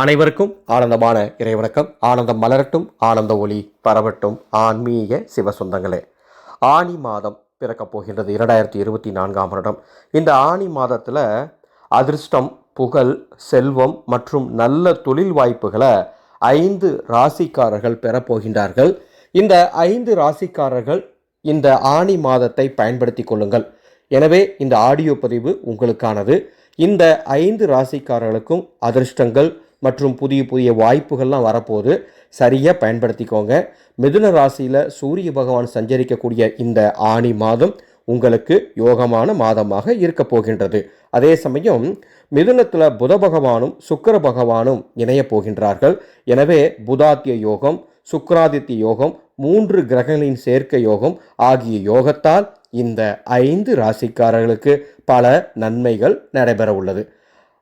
அனைவருக்கும் ஆனந்தமான இறைவணக்கம். ஆனந்தம் மலரட்டும் ஆனந்த ஒளி பரவட்டும். ஆன்மீக சிவ சொந்தங்களே ஆனி மாதம் பிறக்கப் போகின்றது இரண்டாயிரத்தி இருபத்தி நான்காம் வருடம். இந்த ஆனி மாதத்தில் அதிர்ஷ்டம் புகழ் செல்வம் மற்றும் நல்ல தொழில் வாய்ப்புகளை ஐந்து ராசிக்காரர்கள் பெறப்போகின்றார்கள் இந்த ஐந்து ராசிக்காரர்கள் இந்த ஆனி மாதத்தை பயன்படுத்தி கொள்ளுங்கள். எனவே இந்த ஆடியோ பதிவு உங்களுக்கானது. இந்த ஐந்து ராசிக்காரர்களுக்கும் அதிர்ஷ்டங்கள் மற்றும் புதிய புதிய வாய்ப்புகள்லாம் வரப்போகுது. சரியாக பயன்படுத்திக்கோங்க. மிதுன ராசியில் சூரிய பகவான் சஞ்சரிக்கக்கூடிய இந்த ஆணி மாதம் உங்களுக்கு யோகமான மாதமாக இருக்க போகின்றது. அதே சமயம் மிதுனத்தில் புத பகவானும் சுக்கர பகவானும் இணையப் போகின்றார்கள். எனவே புதாத்திய யோகம் சுக்கராதித்ய யோகம் மூன்று கிரகங்களின் சேர்க்கை யோகம் ஆகிய யோகத்தால் இந்த ஐந்து ராசிக்காரர்களுக்கு பல நன்மைகள் நடைபெற உள்ளது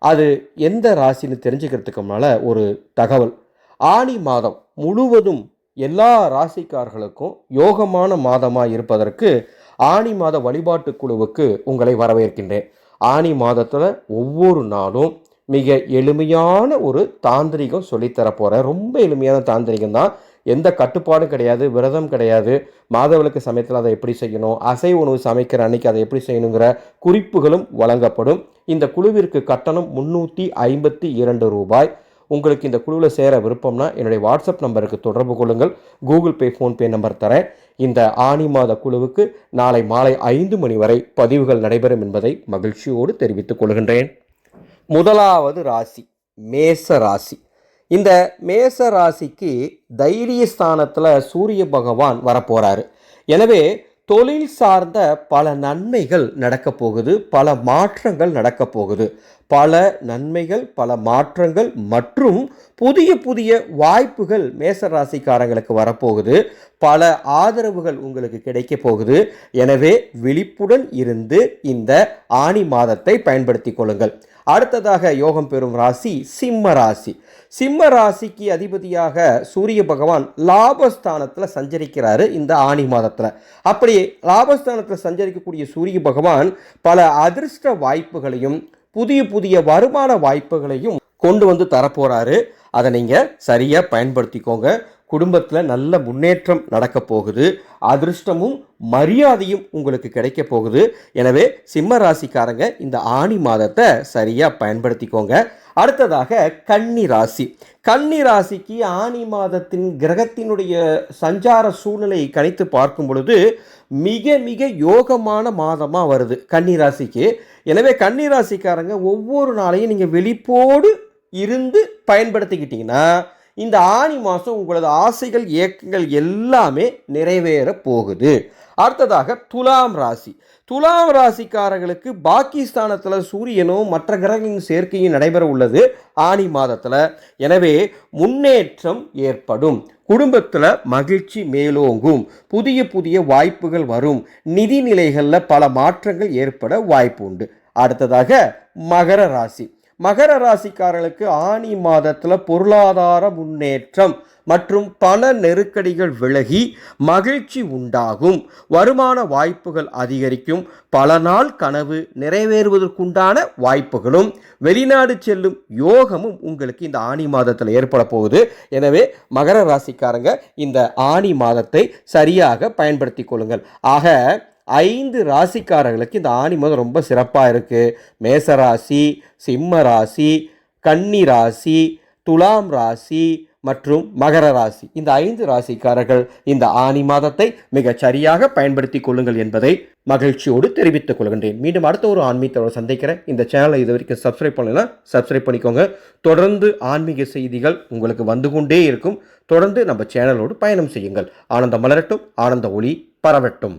அது எந்த ராசின்னு தெரிஞ்சுக்கிறதுக்கு முன்னால் ஒரு தகவல். ஆணி மாதம் முழுவதும் எல்லா ராசிக்காரர்களுக்கும் யோகமான மாதமாக இருப்பதற்கு ஆணி மாத வழிபாட்டு குழுவுக்கு உங்களை வரவேற்கின்றேன். ஆணி மாதத்தில் ஒவ்வொரு நாளும் மிக எளிமையான ஒரு தாந்திரிகம் சொல்லித்தரப்போகிறேன் ரொம்ப எளிமையான தாந்திரிகம் தான். எந்த கட்டுப்பாடும் கிடையாது விரதம் கிடையாது. மாதவிளக்கு சமயத்தில் அதை எப்படி செய்யணும்? அசை உணவு சமைக்கிற அன்னைக்கு அதை எப்படி செய்யணுங்கிற குறிப்புகளும் வழங்கப்படும். இந்த குழுவிற்கு கட்டணம் முன்னூற்றி ஐம்பத்தி இரண்டு ரூபாய். உங்களுக்கு இந்த குழுவில் சேர விருப்பம்னா என்னுடைய வாட்ஸ்அப் நம்பருக்கு தொடர்பு கொள்ளுங்கள். கூகுள் பே ஃபோன்பே நம்பர் தரேன். இந்த ஆணி மாத குழுவுக்கு நாளை மாலை ஐந்து மணி வரை பதிவுகள் நடைபெறும் என்பதை மகிழ்ச்சியோடு தெரிவித்துக் கொள்கின்றேன். முதலாவது ராசி மேச ராசி. இந்த மேச ராசிக்கு தைரிய ஸ்தானத்தில் சூரிய பகவான் வரப்போகிறாரு எனவே தொழில் சார்ந்த பல நன்மைகள் நடக்க போகுது பல மாற்றங்கள் நடக்க போகுது. பல நன்மைகள் பல மாற்றங்கள் மற்றும் புதிய புதிய வாய்ப்புகள் மேச ராசிக்காரங்களுக்கு வரப்போகுது. பல ஆதரவுகள் உங்களுக்கு கிடைக்க போகுது. எனவே விழிப்புடன் இருந்து இந்த ஆணி மாதத்தை பயன்படுத்தி கொள்ளுங்கள். அடுத்ததாக யோகம் பெறும் ராசி சிம்ம ராசி. சிம்ம ராசிக்கு அதிபதியாக சூரிய பகவான் லாபஸ்தானத்தில் சஞ்சரிக்கிறாரு இந்த ஆணி மாதத்தில். அப்படி லாபஸ்தானத்தில் சஞ்சரிக்கக்கூடிய சூரிய பகவான் பல அதிர்ஷ்ட வாய்ப்புகளையும் புதிய புதிய வருமான வாய்ப்புகளையும் கொண்டு வந்து தரப்போறாரு. அதை நீங்கள் சரியாக பயன்படுத்திக்கோங்க. குடும்பத்தில் நல்ல முன்னேற்றம் நடக்க போகுது. அதிர்ஷ்டமும் மரியாதையும் உங்களுக்கு கிடைக்க போகுது. எனவே சிம்ம ராசிக்காரங்க இந்த ஆணி மாதத்தை சரியாக பயன்படுத்திக்கோங்க. அடுத்ததாக கன்னி ராசி. கன்னி ராசிக்கு ஆணி மாதத்தின் கிரகத்தினுடைய சஞ்சார சூழ்நிலையை கணித்து பார்க்கும் பொழுது மிக மிக யோகமான மாதமாக வருது கன்னி ராசிக்கு. எனவே கன்னி ராசிக்காரங்க ஒவ்வொரு நாளையும் நீங்கள் வெளிப்போடு இருந்து பயன்படுத்திக்கிட்டிங்கன்னா இந்த ஆணி மாதம் உங்களது ஆசைகள் இயக்கங்கள் எல்லாமே நிறைவேற போகுது. அடுத்ததாக துலாம் ராசி. துலாம் ராசிக்காரர்களுக்கு பாகிஸ்தானத்தில் சூரியனும் மற்ற கிரகங்களின் சேர்க்கையும் நடைபெற உள்ளது ஆணி மாதத்தில். எனவே முன்னேற்றம் ஏற்படும். குடும்பத்தில் மகிழ்ச்சி மேலோங்கும். புதிய புதிய வாய்ப்புகள் வரும். நிதிநிலைகளில் பல மாற்றங்கள் ஏற்பட வாய்ப்பு உண்டு. அடுத்ததாக மகர ராசி. மகர ராசிக்காரர்களுக்கு ஆணி மாதத்தில் பொருளாதார முன்னேற்றம் மற்றும் பண நெருக்கடிகள் விலகி மகிழ்ச்சி உண்டாகும். வருமான வாய்ப்புகள் அதிகரிக்கும். பல நாள் கனவு நிறைவேறுவதற்குண்டான வாய்ப்புகளும் வெளிநாடு செல்லும் யோகமும் உங்களுக்கு இந்த ஆணி மாதத்தில் ஏற்பட போகுது. எனவே மகர ராசிக்காரங்க இந்த ஆணி மாதத்தை சரியாக பயன்படுத்தி கொள்ளுங்கள். ஆக ஐந்து ராசிக்காரர்களுக்கு இந்த ஆணி மாதம் ரொம்ப சிறப்பாக இருக்குது மேசராசி சிம்ம ராசி கன்னி ராசி துலாம் ராசி மற்றும் மகர ராசி. இந்த ஐந்து ராசிக்காரர்கள் இந்த ஆணி மாதத்தை மிகச் சரியாக பயன்படுத்திக் கொள்ளுங்கள் என்பதை மகிழ்ச்சியோடு தெரிவித்துக் கொள்கின்றேன். மீண்டும் அடுத்த ஒரு ஆன்மீகத்தோடு சந்திக்கிறேன். இந்த சேனலை இது வரைக்கும் சப்ஸ்கிரைப் பண்ணலாம் சப்ஸ்கிரைப் பண்ணிக்கோங்க. தொடர்ந்து ஆன்மீக செய்திகள் உங்களுக்கு வந்து கொண்டே இருக்கும். தொடர்ந்து நம்ம சேனலோடு பயணம் செய்யுங்கள். ஆனந்தம் மலரட்டும் ஆனந்த ஒளி பரவட்டும்.